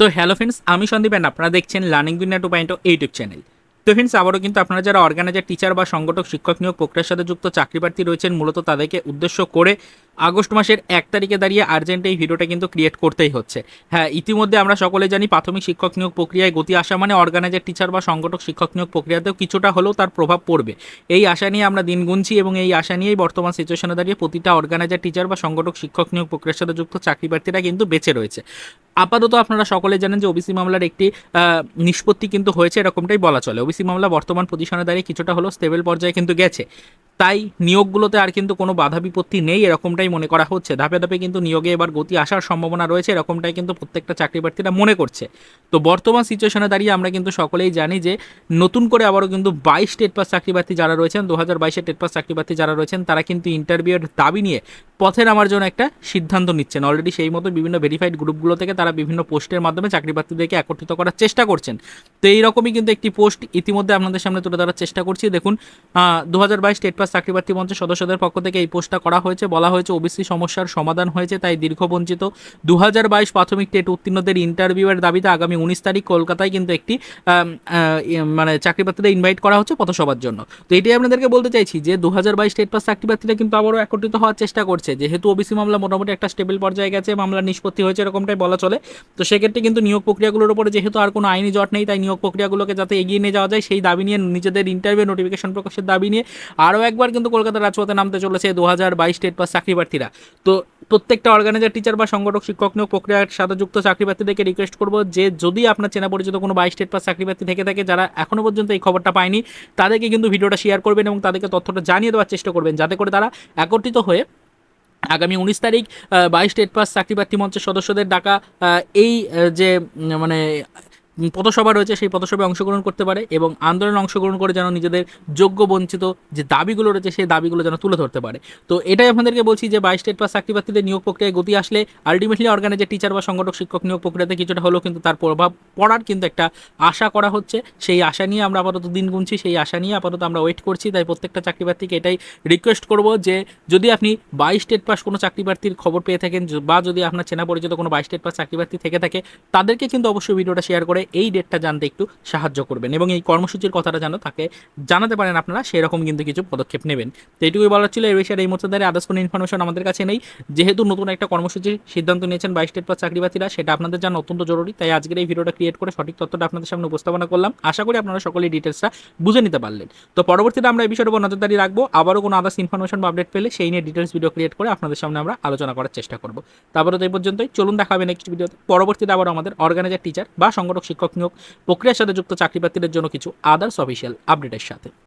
তো hello friends আমি Sandeep and আপনারা দেখছেন learning Duniya two point YouTube channel তো ফ্রেন্ডস আবারও কিন্তু আপনারা যারা অর্গানাইজার টিচার বা সংগঠক, শিক্ষক নিয়োগ প্রক্রিয়ার সাথে যুক্ত চাকরি প্রার্থী রয়েছেন, মূলত তাদেরকে উদ্দেশ্য করে আগস্ট মাসের এক তারিখে দাঁড়িয়ে আর্জেন্ট এই ভিডিওটা কিন্তু ক্রিয়েট করতেই হচ্ছে। হ্যাঁ ইতিমধ্যে আমরা সকলে জানি প্রাথমিক শিক্ষক নিয়োগ প্রক্রিয়ায় গতি আসা মানে অর্গানাইজার টিচার বা সংগঠক, শিক্ষক নিয়োগ প্রক্রিয়াতেও কিছুটা হলেও তার প্রভাব পড়বে। এই আশা নিয়ে আমরা দিন গুনছি এবং এই আশা নিয়েই বর্তমান সিচুয়েশনে দাঁড়িয়ে প্রতিটা অর্গানাইজার টিচার বা সংগঠক, শিক্ষক নিয়োগ প্রক্রিয়ার সাথে যুক্ত চাকরি প্রার্থীরা কিন্তু বেঁচে রয়েছে। আপাতত আপনারা সকলে জানেন যে ওবিসি মামলার একটি নিষ্পত্তি কিন্তু হয়েছে, এরকমটাই বলা চলে। ওবিসি মামলা বর্তমান পজিশনে দাঁড়িয়ে কিছুটা হলো স্টেবল পর্যায়ে কিন্তু গেছে। তাই নিয়োগগুলোতে আর কিন্তু কোনো বাধা বিপত্তি নেই, এরকমটাই মনে করা হচ্ছে। ধাপে ধাপে কিন্তু নিয়োগে এবার গতি আসার সম্ভাবনা রয়েছে, এরকমটাই কিন্তু প্রত্যেকটা চাকরি প্রার্থীরা মনে করছে। তো বর্তমান সিচুয়েশনে দাঁড়িয়ে আমরা কিন্তু সকলেই জানি যে, নতুন করে আবারও কিন্তু বাইশ টেট পাস চাকরি প্রার্থী যারা রয়েছেন দু হাজার বাইশে টেট পাস চাকরি প্রার্থী যারা রয়েছেন, তারা কিন্তু ইন্টারভিউয়ের দাবি নিয়ে পথে নামার জন্য একটা সিদ্ধান্ত নিচ্ছেন। অলরেডি সেই মতো বিভিন্ন ভেরিফাইড গ্রুপগুলো থেকে তারা বিভিন্ন পোস্টের মাধ্যমে চাকরি প্রার্থীদেরকে একত্রিত করার চেষ্টা করছেন। তো এইরকমই কিন্তু একটি পোস্ট ইতিমধ্যে আপনাদের সামনে তুলে ধরার চেষ্টা করছি। দেখুন দু হাজার বাইশ টেট পাস চাকরি প্রার্থী মঞ্চের সদস্যদের পক্ষ থেকে এই পোস্টটা করা হয়েছে। বলা হয়েছে ওবিসি সমস্যার সমাধান হয়েছে, তাই দীর্ঘবঞ্চিত। দু হাজার বাইশ প্রাথমিক টেট উত্তীর্ণদের ইন্টারভিউয়ের দাবিতে আগামী উনিশ তারিখ কলকাতায় কিন্তু একটি মানে চাকরি প্রার্থীদের ইনভাইট করা হচ্ছে পথসভার জন্য। তো এটাই আপনাদেরকে বলতে চাইছি যে দু হাজার বাইশ স্টেট পাস চাকরি প্রার্থীরা কিন্তু আবারও একত্রিত হওয়ার চেষ্টা করছে। যেহেতু ওবিসি মামলা মোটামুটি একটা স্টেবল পর্যায়ে গেছে মামলা নিষ্পত্তি হয়েছে এরকমটাই বলা চলে। তো সেক্ষেত্রে কিন্তু নিয়োগ প্রক্রিয়াগুলোর উপরে যেহেতু আর কোনো আইনি জট নেই, তাই নিয়োগ প্রক্রিয়াগুলোকে যাতে এগিয়ে নিয়ে যাওয়া যায়, সেই দাবি নিয়ে নিজেদের ইন্টারভিউ নোটিফিকেশন প্রকাশের দাবি নিয়ে আরও একবার কিন্তু কলকাতার রাজপথে নামতে চলেছে দু হাজার বাইশ স্টেট পাস চাকরি প্রার্থীরা তো প্রত্যেকটা অর্গানাইজার টিচার বা সংগঠক, শিক্ষক নিয়োগ প্রক্রিয়ার সাথে যুক্ত চাকরি প্রার্থীদেরকে রিকোয়েস্ট করব যে যদি আপনার চেনা পরিচিত কোনো বাইশ স্টেট পাস চাকরি প্রার্থী থেকে থাকে, যারা এখনও পর্যন্ত এই খবরটা পায়নি, তাদেরকে কিন্তু ভিডিওটা শেয়ার করবেন এবং তাদেরকে তথ্যটা জানিয়ে দেওয়ার চেষ্টা করবেন, যাতে করে তারা একত্রিত হয়ে আগামী উনিশ তারিখ বাইশ স্টেট পাস চাকরি প্রার্থী মঞ্চের সদস্যদের ডাকা এই যে মানে পথসভা রয়েছে, সেই পথসভায় অংশগ্রহণ করতে পারে এবং আন্দোলনে অংশগ্রহণ করে যেন নিজেদের যোগ্য বঞ্চিত যে দাবিগুলো রয়েছে, সেই দাবিগুলো যেন তুলে ধরতে পারে। তো এটাই আপনাদেরকে বলছি যে বাইশ স্টেট পাস চাকরি প্রার্থীদের নিয়োগ প্রক্রিয়ায় গতি আসলে আলটিমেটলি অর্গানাইজার টিচার বা সংগঠক শিক্ষক নিয়োগ প্রক্রিয়াতে কিছুটা হলেও কিন্তু তার প্রভাব পড়ার কিন্তু একটা আশা করা হচ্ছে। সেই আশা নিয়ে আমরা আপাতত দিন গুনছি, সেই আশা নিয়ে আপাতত আমরা ওয়েট করছি। তাই প্রত্যেকটা চাকরি প্রার্থীকে এটাই রিকোয়েস্ট করব যে যদি আপনি বাইশ স্টেট পাস কোনো চাকরি প্রার্থীর খবর পেয়ে থাকেন বা যদি আপনার চেনা পরিচিত কোনো বাইশ স্টেট পাস চাকরি প্রার্থী থেকে থাকে, তাদেরকে কিন্তু অবশ্যই ভিডিওটা শেয়ার করে এই ডেটটা জানতে একটু সাহায্য করবেন এবং এই কর্মসূচির কথাটা যেন তাকে জানাতে পারেন আপনারা, সেরকম কিন্তু কিছু পদক্ষেপ নেবেন। তো এইটুকুই বলার ছিল এই বিষয়ে এই মুহূর্তে দাঁড়িয়ে আদার্স কোনো ইনফরমেশন আমাদের কাছে নেই। যেহেতু নতুন একটা কর্মসূচির সিদ্ধান্ত নিয়েছেন বাইশ স্টেট পাস চাকরি প্রার্থীরা সেটা আপনাদের জানা অত্যন্ত জরুরি, তাই আজকের এই ভিডিওটা ক্রিয়েট করে সঠিক তথ্যটা আপনাদের সামনে উপস্থাপনা করলাম। আশা করি আপনারা সকলেই ডিটেলসটা বুঝে নিতে পারলেন। তো পরবর্তীতে আমরা এই বিষয়ের উপর নজরদারি রাখব। আবারও কোনো আদার্স ইনফরমেশন বা আপডেট পেলে সেই নিয়ে ডিটেলস ভিডিও ক্রিয়েট করে আপনাদের সামনে আমরা আলোচনা করার চেষ্টা করব। তারপরে তো এই পর্যন্তই, চলুন দেখা হবে নেক্সট ভিডিওতে পরবর্তীতে আবার আমাদের অর্গানাইজার টিচার বা সংগঠক শিক্ষক নিয়োগ প্রক্রিয়ার সাথে যুক্ত চাকরি প্রার্থীদের জন্য কিছু আদার্স অফিসিয়াল আপডেটের সাথে।